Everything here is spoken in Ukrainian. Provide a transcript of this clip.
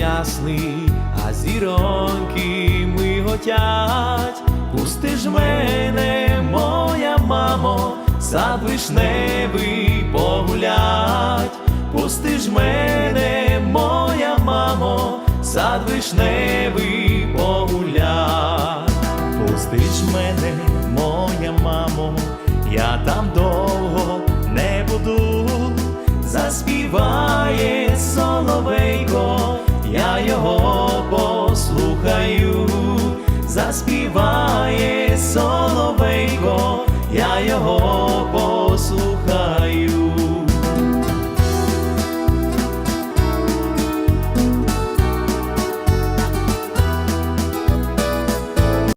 ясний, а зіроньки миготять. Пусти ж мене, моя мамо, сад вишневий погулять. Пусти ж мене, моя мамо, сад вишневий погулять. Пусти ж мене, моя мамо, я там довго не буду. Заспіває соловейко, я його послухаю, заспіває соловейко, я його